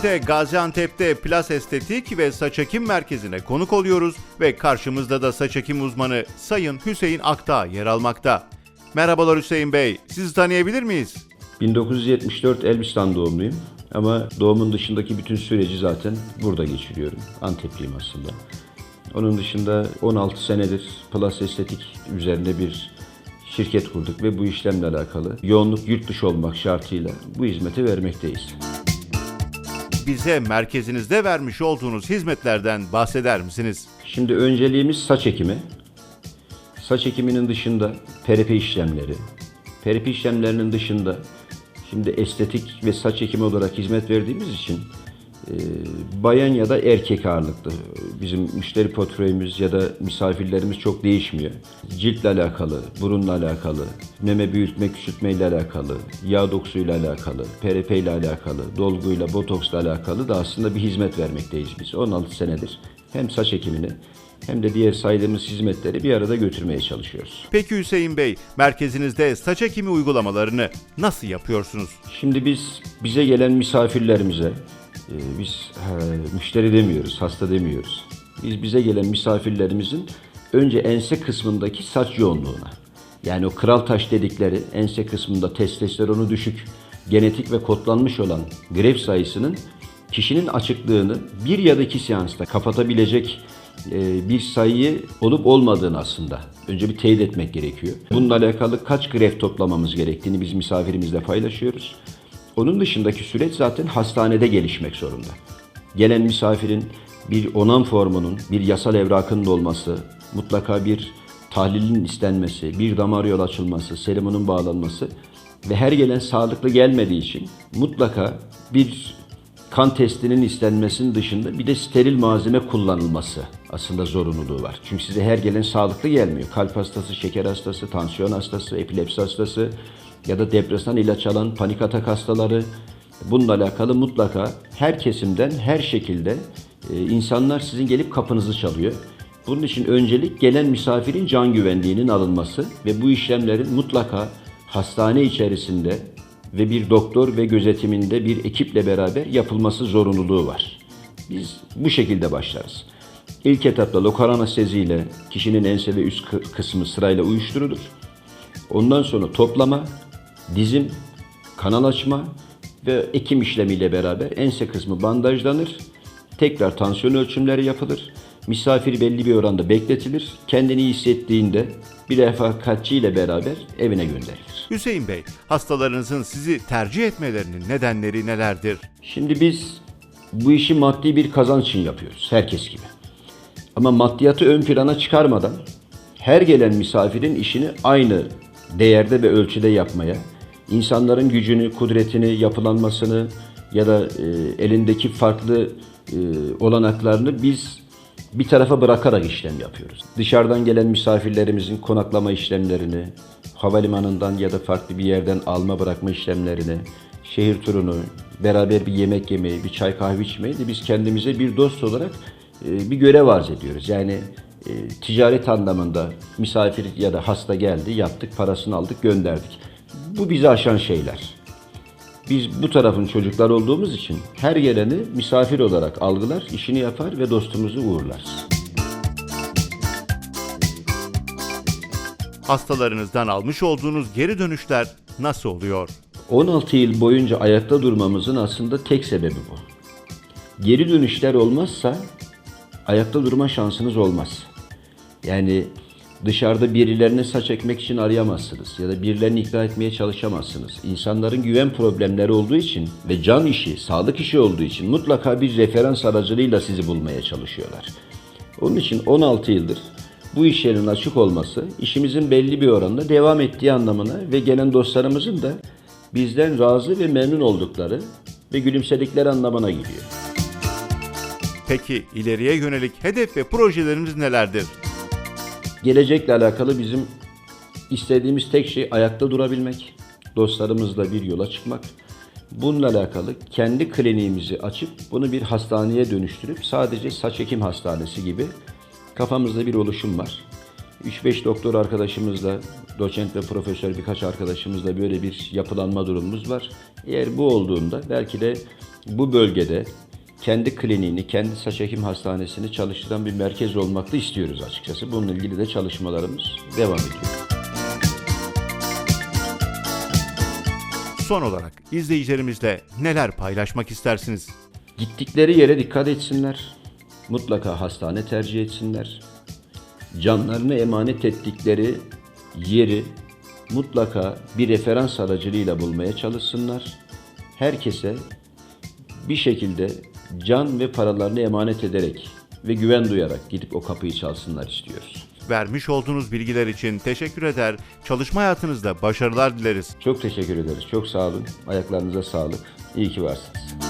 Şimdi de Gaziantep'te Plas Estetik ve Saç Ekim Merkezi'ne konuk oluyoruz ve karşımızda da saç ekim uzmanı Sayın Hüseyin Akta yer almakta. Merhabalar Hüseyin Bey, sizi tanıyabilir miyiz? 1974 Elbistan doğumluyum ama doğumun dışındaki bütün süreci zaten burada geçiriyorum. Antepliyim aslında. Onun dışında 16 senedir Plus Estetik üzerinde bir şirket kurduk ve bu işlemle alakalı yoğunluk yurt dışı olmak şartıyla bu hizmeti vermekteyiz. Bize merkezinizde vermiş olduğunuz hizmetlerden bahseder misiniz? Şimdi önceliğimiz saç ekimi. Saç ekiminin dışında PRP işlemleri. PRP işlemlerinin dışında şimdi estetik ve saç ekimi olarak hizmet verdiğimiz için e, bayan ya da erkek ağırlıklı. Bizim müşteri portföyümüz ya da misafirlerimiz çok değişmiyor. Ciltle alakalı, burunla alakalı, meme büyütme, küçültme ile alakalı, yağ dokusuyla alakalı, PRP ile alakalı, dolguyla, botoksla alakalı da aslında bir hizmet vermekteyiz biz. 16 senedir hem saç ekimini hem de diğer saydığımız hizmetleri bir arada götürmeye çalışıyoruz. Peki Hüseyin Bey, merkezinizde saç ekimi uygulamalarını nasıl yapıyorsunuz? Şimdi biz bize gelen misafirlerimize biz e, müşteri demiyoruz, hasta demiyoruz. Biz bize gelen misafirlerimizin önce ense kısmındaki saç yoğunluğuna yani o kral taş dedikleri ense kısmında testosteronu düşük, genetik ve kodlanmış olan gref sayısının kişinin açıklığını bir ya da iki seansta kapatabilecek e, bir sayıyı olup olmadığını aslında önce bir teyit etmek gerekiyor. Bununla alakalı kaç gref toplamamız gerektiğini biz misafirimizle paylaşıyoruz. Onun dışındaki süreç zaten hastanede gelişmek zorunda. Gelen misafirin bir onam formunun, bir yasal evrakının olması, mutlaka bir tahlilin istenmesi, bir damar yol açılması, serumunun bağlanması ve her gelen sağlıklı gelmediği için mutlaka bir kan testinin istenmesinin dışında bir de steril malzeme kullanılması aslında zorunluluğu var. Çünkü size her gelen sağlıklı gelmiyor. Kalp hastası, şeker hastası, tansiyon hastası, epilepsi hastası ya da depresyon ilaç alan panik atak hastaları bununla alakalı mutlaka her kesimden her şekilde e, insanlar sizin gelip kapınızı çalıyor. Bunun için öncelik gelen misafirin can güvenliğinin alınması ve bu işlemlerin mutlaka hastane içerisinde ve bir doktor ve gözetiminde bir ekiple beraber yapılması zorunluluğu var. Biz bu şekilde başlarız. İlk etapta lokal anestezi ile kişinin ense ve üst kı- kısmı sırayla uyuşturulur. Ondan sonra toplama, dizim, kanal açma ve ekim işlemiyle beraber ense kısmı bandajlanır. Tekrar tansiyon ölçümleri yapılır. Misafir belli bir oranda bekletilir. Kendini iyi hissettiğinde bir refakatçi ile beraber evine gönderilir. Hüseyin Bey, hastalarınızın sizi tercih etmelerinin nedenleri nelerdir? Şimdi biz bu işi maddi bir kazanç için yapıyoruz. Herkes gibi. Ama maddiyatı ön plana çıkarmadan her gelen misafirin işini aynı değerde ve ölçüde yapmaya, insanların gücünü, kudretini, yapılanmasını ya da e, elindeki farklı e, olanaklarını biz bir tarafa bırakarak işlem yapıyoruz. Dışarıdan gelen misafirlerimizin konaklama işlemlerini, havalimanından ya da farklı bir yerden alma bırakma işlemlerini, şehir turunu, beraber bir yemek yemeyi, bir çay kahve içmeyi de biz kendimize bir dost olarak e, bir görev arz ediyoruz. Yani e, ticaret anlamında misafir ya da hasta geldi, yaptık, parasını aldık, gönderdik. Bu bizi aşan şeyler. Biz bu tarafın çocuklar olduğumuz için her geleni misafir olarak algılar, işini yapar ve dostumuzu uğurlar. Hastalarınızdan almış olduğunuz geri dönüşler nasıl oluyor? 16 yıl boyunca ayakta durmamızın aslında tek sebebi bu. Geri dönüşler olmazsa ayakta durma şansınız olmaz. Yani dışarıda birilerine saç ekmek için arayamazsınız ya da birilerini ikna etmeye çalışamazsınız. İnsanların güven problemleri olduğu için ve can işi, sağlık işi olduğu için mutlaka bir referans aracılığıyla sizi bulmaya çalışıyorlar. Onun için 16 yıldır bu iş yerinin açık olması işimizin belli bir oranda devam ettiği anlamına ve gelen dostlarımızın da bizden razı ve memnun oldukları ve gülümsedikleri anlamına geliyor. Peki ileriye yönelik hedef ve projeleriniz nelerdir? Gelecekle alakalı bizim istediğimiz tek şey ayakta durabilmek, dostlarımızla bir yola çıkmak. Bununla alakalı kendi kliniğimizi açıp bunu bir hastaneye dönüştürüp sadece saç ekim hastanesi gibi kafamızda bir oluşum var. 3-5 doktor arkadaşımızla, doçent ve profesör birkaç arkadaşımızla böyle bir yapılanma durumumuz var. Eğer bu olduğunda belki de bu bölgede kendi kliniğini, kendi saç hekim hastanesini çalıştıran bir merkez olmak da istiyoruz açıkçası. Bununla ilgili de çalışmalarımız devam ediyor. Son olarak izleyicilerimizle neler paylaşmak istersiniz? Gittikleri yere dikkat etsinler. Mutlaka hastane tercih etsinler. Canlarını emanet ettikleri yeri mutlaka bir referans aracılığıyla bulmaya çalışsınlar. Herkese bir şekilde can ve paralarını emanet ederek ve güven duyarak gidip o kapıyı çalsınlar istiyoruz. Vermiş olduğunuz bilgiler için teşekkür eder, çalışma hayatınızda başarılar dileriz. Çok teşekkür ederiz. Çok sağ olun. Ayaklarınıza sağlık. İyi ki varsınız.